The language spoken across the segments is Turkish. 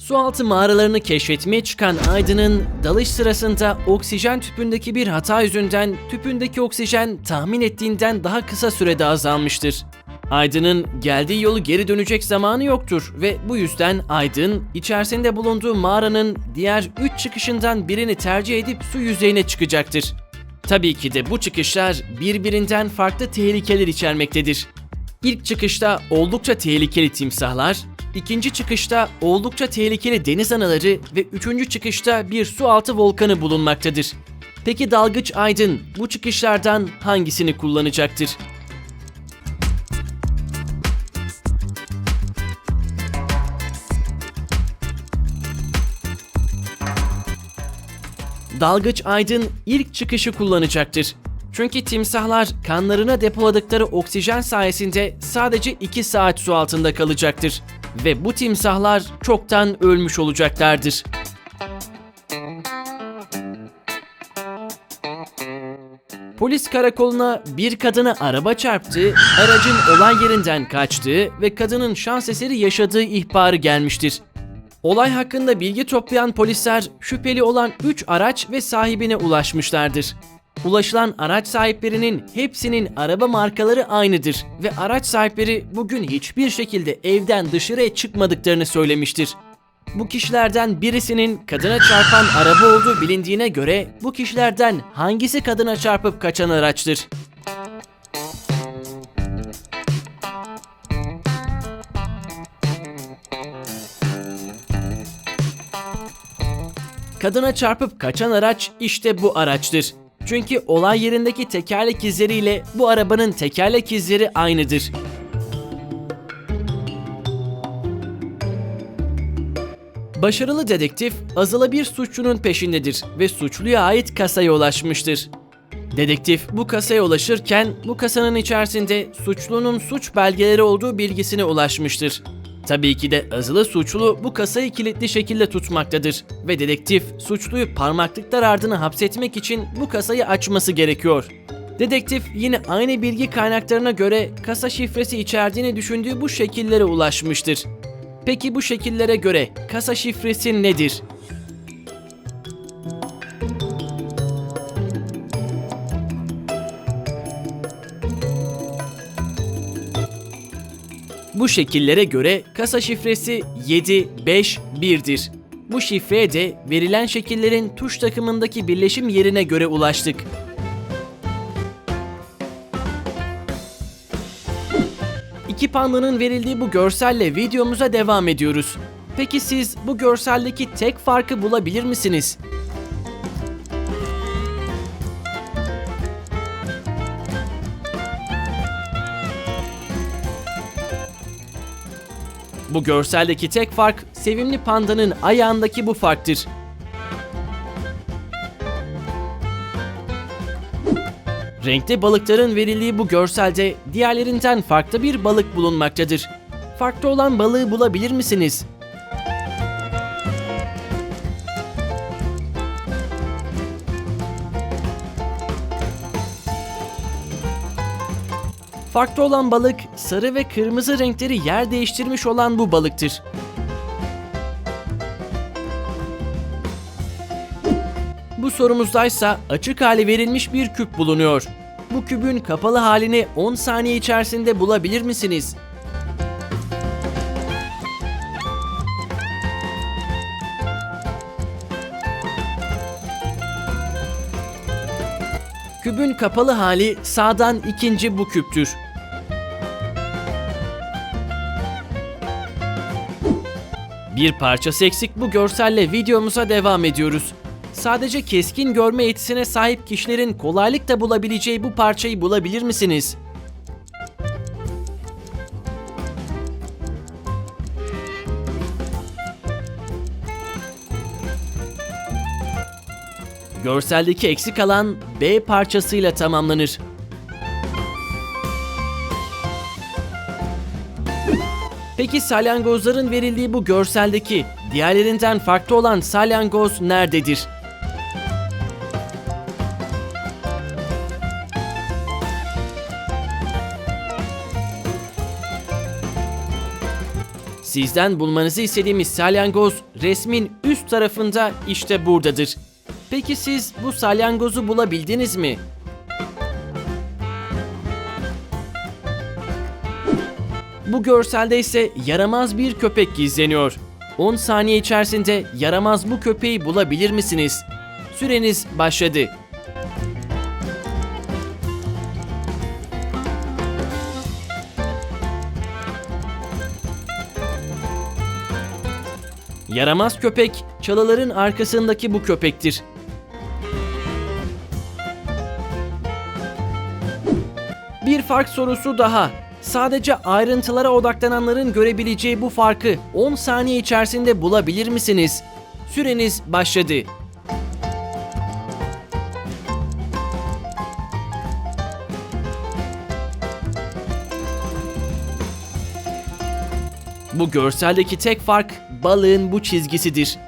Sualtı mağaralarını keşfetmeye çıkan Aydın'ın dalış sırasında oksijen tüpündeki bir hata yüzünden tüpündeki oksijen tahmin ettiğinden daha kısa sürede azalmıştır. Aydın'ın geldiği yolu geri dönecek zamanı yoktur ve bu yüzden Aydın içerisinde bulunduğu mağaranın diğer 3 çıkışından birini tercih edip su yüzeyine çıkacaktır. Tabii ki de bu çıkışlar birbirinden farklı tehlikeler içermektedir. İlk çıkışta oldukça tehlikeli timsahlar, ikinci çıkışta oldukça tehlikeli deniz anaları ve üçüncü çıkışta bir su altı volkanı bulunmaktadır. Peki dalgıç Aydın bu çıkışlardan hangisini kullanacaktır? Dalgıç Aydın ilk çıkışı kullanacaktır. Çünkü timsahlar kanlarına depoladıkları oksijen sayesinde sadece 2 saat su altında kalacaktır. Ve bu timsahlar çoktan ölmüş olacaklardır. Polis karakoluna bir kadına araba çarptı, aracın olay yerinden kaçtığı ve kadının şans eseri yaşadığı ihbarı gelmiştir. Olay hakkında bilgi toplayan polisler şüpheli olan 3 araç ve sahibine ulaşmışlardır. Ulaşılan araç sahiplerinin hepsinin araba markaları aynıdır ve araç sahipleri bugün hiçbir şekilde evden dışarıya çıkmadıklarını söylemiştir. Bu kişilerden birisinin kadına çarpan araba olduğu bilindiğine göre bu kişilerden hangisi kadına çarpıp kaçan araçtır? Kadına çarpıp kaçan araç işte bu araçtır. Çünkü olay yerindeki tekerlek izleriyle bu arabanın tekerlek izleri aynıdır. Başarılı dedektif azılı bir suçlunun peşindedir ve suçluya ait kasaya ulaşmıştır. Dedektif bu kasaya ulaşırken bu kasanın içerisinde suçlunun suç belgeleri olduğu bilgisine ulaşmıştır. Tabii ki de azılı suçlu bu kasayı kilitli şekilde tutmaktadır ve dedektif suçluyu parmaklıklar ardına hapsetmek için bu kasayı açması gerekiyor. Dedektif yine aynı bilgi kaynaklarına göre kasa şifresi içerdiğini düşündüğü bu şekillere ulaşmıştır. Peki bu şekillere göre kasa şifresi nedir? Bu şekillere göre kasa şifresi 751'dir. Bu şifreye de verilen şekillerin tuş takımındaki birleşim yerine göre ulaştık. İki pandanın verildiği bu görselle videomuza devam ediyoruz. Peki siz bu görseldeki tek farkı bulabilir misiniz? Bu görseldeki tek fark sevimli pandanın ayağındaki bu farktır. Renkli balıkların verildiği bu görselde diğerlerinden farklı bir balık bulunmaktadır. Farklı olan balığı bulabilir misiniz? Farklı olan balık sarı ve kırmızı renkleri yer değiştirmiş olan bu balıktır. Bu sorumuzdaysa açık hali verilmiş bir küp bulunuyor. Bu kübün kapalı halini 10 saniye içerisinde bulabilir misiniz? Kübün kapalı hali sağdan ikinci bu küptür. Bir parçası eksik bu görselle videomuza devam ediyoruz. Sadece keskin görme yetisine sahip kişilerin kolaylıkla bulabileceği bu parçayı bulabilir misiniz? Görseldeki eksik alan B parçasıyla tamamlanır. Peki salyangozların verildiği bu görseldeki diğerlerinden farklı olan salyangoz nerededir? Sizden bulmanızı istediğimiz salyangoz resmin üst tarafında işte buradadır. Peki siz bu salyangozu bulabildiniz mi? Bu görselde ise yaramaz bir köpek gizleniyor. 10 saniye içerisinde yaramaz bu köpeği bulabilir misiniz? Süreniz başladı. Yaramaz köpek çalıların arkasındaki bu köpektir. Fark sorusu daha. Sadece ayrıntılara odaklananların görebileceği bu farkı 10 saniye içerisinde bulabilir misiniz? Süreniz başladı. Bu görseldeki tek fark balığın bu çizgisidir.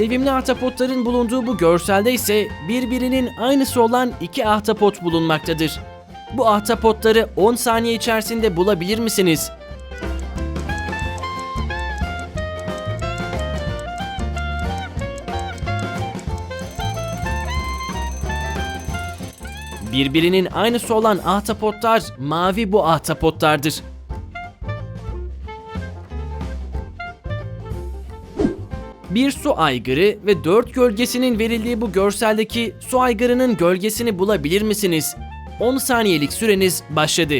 Sevimli ahtapotların bulunduğu bu görselde ise birbirinin aynısı olan iki ahtapot bulunmaktadır. Bu ahtapotları 10 saniye içerisinde bulabilir misiniz? Birbirinin aynısı olan ahtapotlar mavi bu ahtapotlardır. Bir su aygırı ve dört gölgesinin verildiği bu görseldeki su aygırının gölgesini bulabilir misiniz? 10 saniyelik süreniz başladı.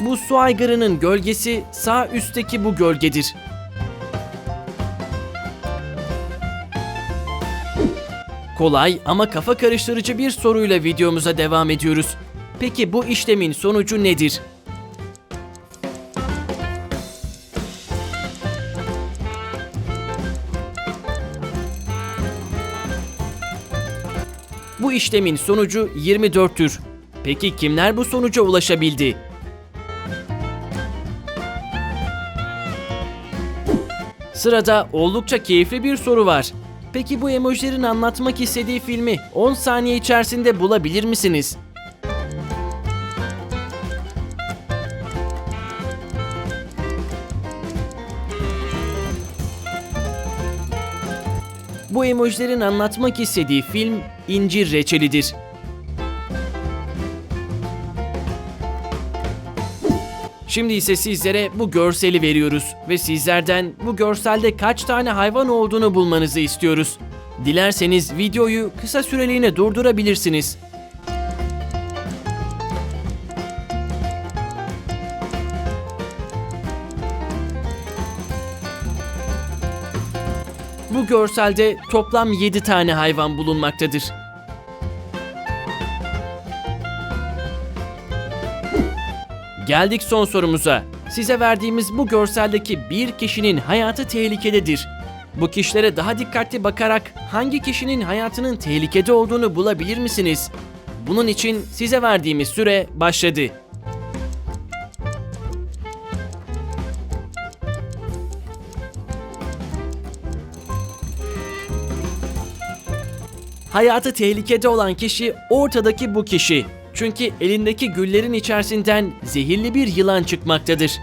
Bu su aygırının gölgesi sağ üstteki bu gölgedir. Kolay ama kafa karıştırıcı bir soruyla videomuza devam ediyoruz. Peki bu işlemin sonucu nedir? Bu işlemin sonucu 24'tür. Peki kimler bu sonuca ulaşabildi? Sırada oldukça keyifli bir soru var. Peki bu emojilerin anlatmak istediği filmi 10 saniye içerisinde bulabilir misiniz? Bu emojilerin anlatmak istediği film İncir Reçelidir. Şimdi ise sizlere bu görseli veriyoruz ve sizlerden bu görselde kaç tane hayvan olduğunu bulmanızı istiyoruz. Dilerseniz videoyu kısa süreliğine durdurabilirsiniz. Bu görselde toplam 7 tane hayvan bulunmaktadır. Geldik son sorumuza. Size verdiğimiz bu görseldeki bir kişinin hayatı tehlikededir. Bu kişilere daha dikkatli bakarak hangi kişinin hayatının tehlikede olduğunu bulabilir misiniz? Bunun için size verdiğimiz süre başladı. Hayatı tehlikede olan kişi ortadaki bu kişi. Çünkü elindeki güllerin içerisinden zehirli bir yılan çıkmaktadır.